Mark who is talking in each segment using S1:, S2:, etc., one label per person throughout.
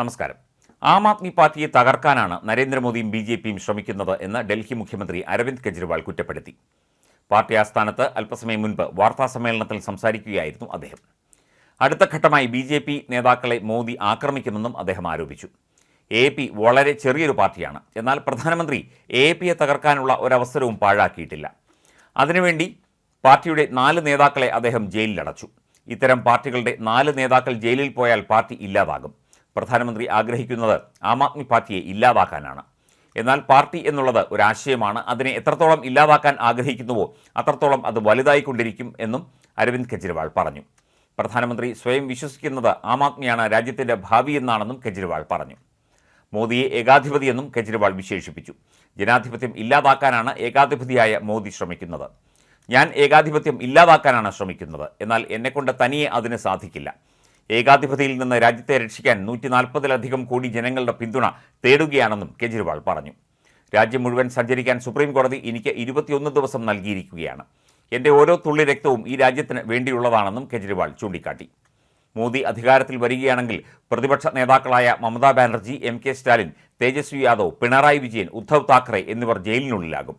S1: നമസ്കാരം ആം ആദ്മി പാർട്ടിയെ തകർക്കാനാണ് നരേന്ദ്രമോദിയും ബി ജെ പിയും ശ്രമിക്കുന്നത് എന്ന് ഡൽഹി മുഖ്യമന്ത്രി അരവിന്ദ് കെജ്രിവാൾ കുറ്റപ്പെടുത്തി പാർട്ടി ആസ്ഥാനത്ത് അല്പസമയം മുൻപ് വാർത്താസമ്മേളനത്തിൽ സംസാരിക്കുകയായിരുന്നു അദ്ദേഹം അടുത്ത ഘട്ടമായി ബി ജെ പി നേതാക്കളെ മോദി ആക്രമിക്കുമെന്നും അദ്ദേഹം ആരോപിച്ചു എ പി വളരെ ചെറിയൊരു പാർട്ടിയാണ് എന്നാൽ പ്രധാനമന്ത്രി എ പിയെ തകർക്കാനുള്ള ഒരവസരവും പാഴാക്കിയിട്ടില്ല അതിനുവേണ്ടി പാർട്ടിയുടെ നാല് നേതാക്കളെ അദ്ദേഹം ജയിലിലടച്ചു ഇത്തരം പാർട്ടികളുടെ നാല് നേതാക്കൾ ജയിലിൽ പോയാൽ പാർട്ടി ഇല്ലാതാകും പ്രധാനമന്ത്രി ആഗ്രഹിക്കുന്നത് ആം ആദ്മി പാർട്ടിയെ ഇല്ലാതാക്കാനാണ് എന്നാൽ പാർട്ടി എന്നുള്ളത് ഒരു ആശയമാണ് അതിനെ എത്രത്തോളം ഇല്ലാതാക്കാൻ ആഗ്രഹിക്കുന്നുവോ അത്രത്തോളം അത് വലുതായിക്കൊണ്ടിരിക്കും എന്നും അരവിന്ദ് കെജ്രിവാൾ പറഞ്ഞു പ്രധാനമന്ത്രി സ്വയം വിശ്വസിക്കുന്നത് ആം ആദ്മിയാണ് രാജ്യത്തിൻ്റെ ഭാവി എന്നാണെന്നും കെജ്രിവാൾ പറഞ്ഞു മോദിയെ ഏകാധിപതിയെന്നും കെജ്രിവാൾ വിശേഷിപ്പിച്ചു ജനാധിപത്യം ഇല്ലാതാക്കാനാണ് ഏകാധിപതിയായ മോദി ശ്രമിക്കുന്നത് ഞാൻ ഏകാധിപത്യം ഇല്ലാതാക്കാനാണ് ശ്രമിക്കുന്നത് എന്നാൽ എന്നെക്കൊണ്ട് തനിയെ അതിന് സാധിക്കില്ല ഏകാധിപതിയിൽ നിന്ന് രാജ്യത്തെ രക്ഷിക്കാൻ നൂറ്റി നാൽപ്പതിലധികം കോടി ജനങ്ങളുടെ പിന്തുണ തേടുകയാണെന്നും കെജ്രിവാൾ പറഞ്ഞു രാജ്യം മുഴുവൻ സഞ്ചരിക്കാൻ സുപ്രീം കോടതി എനിക്ക് ഇരുപത്തിയൊന്ന് ദിവസം നൽകിയിരിക്കുകയാണ് എൻ്റെ ഓരോ തുള്ളി രക്തവും ഈ രാജ്യത്തിന് വേണ്ടിയുള്ളതാണെന്നും കെജ്രിവാൾ ചൂണ്ടിക്കാട്ടി മോദി അധികാരത്തിൽ വരികയാണെങ്കിൽ പ്രതിപക്ഷ നേതാക്കളായ മമതാ ബാനർജി എം കെ സ്റ്റാലിൻ തേജസ്വി യാദവ് പിണറായി വിജയൻ ഉദ്ധവ് താക്കറെ എന്നിവർ ജയിലിനുള്ളിലാകും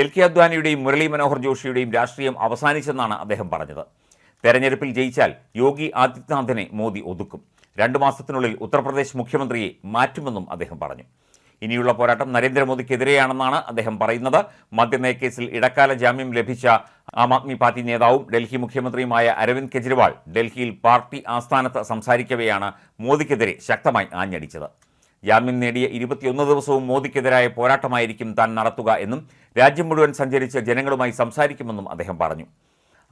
S1: എൽ കെ അദ്വാനിയുടെയും മുരളി മനോഹർ ജോഷിയുടെയും രാഷ്ട്രീയം അവസാനിച്ചെന്നാണ് അദ്ദേഹം പറഞ്ഞത് തെരഞ്ഞെടുപ്പിൽ ജയിച്ചാൽ യോഗി ആദിത്യനാഥിനെ മോദി ഒതുക്കും രണ്ടു മാസത്തിനുള്ളിൽ ഉത്തർപ്രദേശ് മുഖ്യമന്ത്രിയെ മാറ്റുമെന്നും അദ്ദേഹം പറഞ്ഞു ഇനിയുള്ള പോരാട്ടം നരേന്ദ്രമോദിക്കെതിരെയാണെന്നാണ് അദ്ദേഹം പറയുന്നത് മദ്യനയ കേസിൽ ഇടക്കാല ജാമ്യം ലഭിച്ച ആം ആദ്മി പാർട്ടി നേതാവും ഡൽഹി മുഖ്യമന്ത്രിയുമായ അരവിന്ദ് കെജ്രിവാൾ ഡൽഹിയിൽ പാർട്ടി ആസ്ഥാനത്ത് സംസാരിക്കവെയാണ് മോദിക്കെതിരെ ശക്തമായി ആഞ്ഞടിച്ചത് ജാമ്യം നേടിയ ഇരുപത്തിയൊന്ന് ദിവസവും മോദിക്കെതിരായ പോരാട്ടമായിരിക്കും താൻ നടത്തുക എന്നും രാജ്യം മുഴുവൻ സഞ്ചരിച്ച് ജനങ്ങളുമായി സംസാരിക്കുമെന്നും അദ്ദേഹം പറഞ്ഞു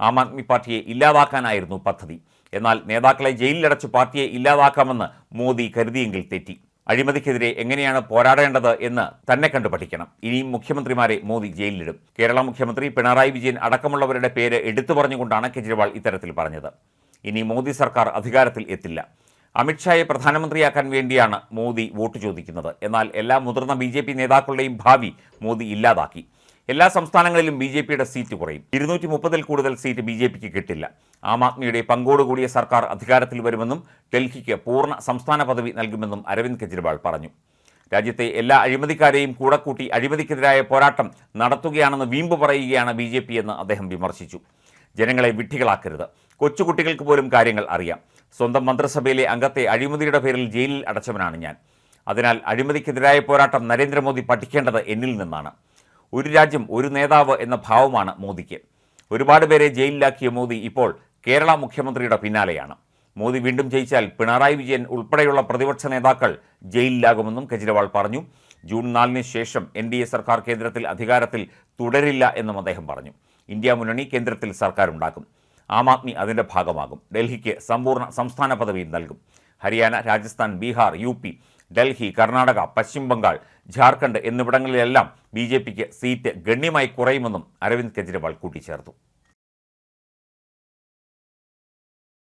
S1: ആം ആദ്മി പാർട്ടിയെ ഇല്ലാതാക്കാനായിരുന്നു പദ്ധതി എന്നാൽ നേതാക്കളെ ജയിലിലടച്ച് പാർട്ടിയെ ഇല്ലാതാക്കാമെന്ന് മോദി കരുതിയെങ്കിൽ തെറ്റി അഴിമതിക്കെതിരെ എങ്ങനെയാണ് പോരാടേണ്ടത് എന്ന് തന്നെ കണ്ടു പഠിക്കണം ഇനിയും മുഖ്യമന്ത്രിമാരെ മോദി ജയിലിലിടും കേരള മുഖ്യമന്ത്രി പിണറായി വിജയൻ അടക്കമുള്ളവരുടെ പേര് എടുത്തു പറഞ്ഞുകൊണ്ടാണ് കെജ്രിവാൾ ഇത്തരത്തിൽ പറഞ്ഞത് ഇനി മോദി സർക്കാർ അധികാരത്തിൽ എത്തില്ല അമിത്ഷായെ പ്രധാനമന്ത്രിയാക്കാൻ വേണ്ടിയാണ് മോദി വോട്ട് ചോദിക്കുന്നത് എന്നാൽ എല്ലാ മുതിർന്ന ബി നേതാക്കളുടെയും ഭാവി മോദി ഇല്ലാതാക്കി എല്ലാ സംസ്ഥാനങ്ങളിലും ബി ജെ പിയുടെ സീറ്റ് കുറയും ഇരുന്നൂറ്റി മുപ്പതിൽ കൂടുതൽ സീറ്റ് ബി ജെ പിക്ക് കിട്ടില്ല ആം ആദ്മിയുടെ പങ്കോടുകൂടിയ സർക്കാർ അധികാരത്തിൽ വരുമെന്നും ഡൽഹിക്ക് പൂർണ്ണ സംസ്ഥാന പദവി നൽകുമെന്നും അരവിന്ദ് കെജ്രിവാൾ പറഞ്ഞു രാജ്യത്തെ എല്ലാ അഴിമതിക്കാരെയും കൂടെ കൂട്ടി അഴിമതിക്കെതിരായ പോരാട്ടം നടത്തുകയാണെന്ന് വീമ്പ് പറയുകയാണ് ബി ജെ പി എന്ന് അദ്ദേഹം വിമർശിച്ചു ജനങ്ങളെ വിഡ്ഢികളാക്കരുത് കൊച്ചുകുട്ടികൾക്ക് പോലും കാര്യങ്ങൾ അറിയാം സ്വന്തം മന്ത്രിസഭയിലെ അംഗത്തെ അഴിമതിയുടെ പേരിൽ ജയിലിൽ അടച്ചവനാണ് ഞാൻ അതിനാൽ അഴിമതിക്കെതിരായ പോരാട്ടം നരേന്ദ്രമോദി പഠിക്കേണ്ടത് എന്നിൽ നിന്നാണ് ഒരു രാജ്യം ഒരു നേതാവ് എന്ന ഭാവമാണ് മോദിക്ക് ഒരുപാട് പേരെ ജയിലിലാക്കിയ മോദി ഇപ്പോൾ കേരള മുഖ്യമന്ത്രിയുടെ പിന്നാലെയാണ് മോദി വീണ്ടും ജയിച്ചാൽ പിണറായി വിജയൻ ഉൾപ്പെടെയുള്ള പ്രതിപക്ഷ നേതാക്കൾ ജയിലിലാകുമെന്നും കെജ്രിവാൾ പറഞ്ഞു ജൂൺ നാലിന് ശേഷം എൻ ഡി എ സർക്കാർ കേന്ദ്രത്തിൽ അധികാരത്തിൽ തുടരില്ല എന്നും അദ്ദേഹം പറഞ്ഞു ഇന്ത്യ മുന്നണി കേന്ദ്രത്തിൽ സർക്കാർ ഉണ്ടാക്കും ആം ആദ്മി അതിൻ്റെ ഭാഗമാകും ഡൽഹിക്ക് സമ്പൂർണ്ണ സംസ്ഥാന പദവിയും നൽകും ഹരിയാന രാജസ്ഥാൻ ബീഹാർ യു ഡൽഹി കർണാടക പശ്ചിമ ബംഗാൾ ജാർഖണ്ഡ് എന്നിവിടങ്ങളിലെല്ലാം ബി സീറ്റ് ഗണ്യമായി കുറയുമെന്നും അരവിന്ദ് കെജ്രിവാൾ കൂട്ടിച്ചേർത്തു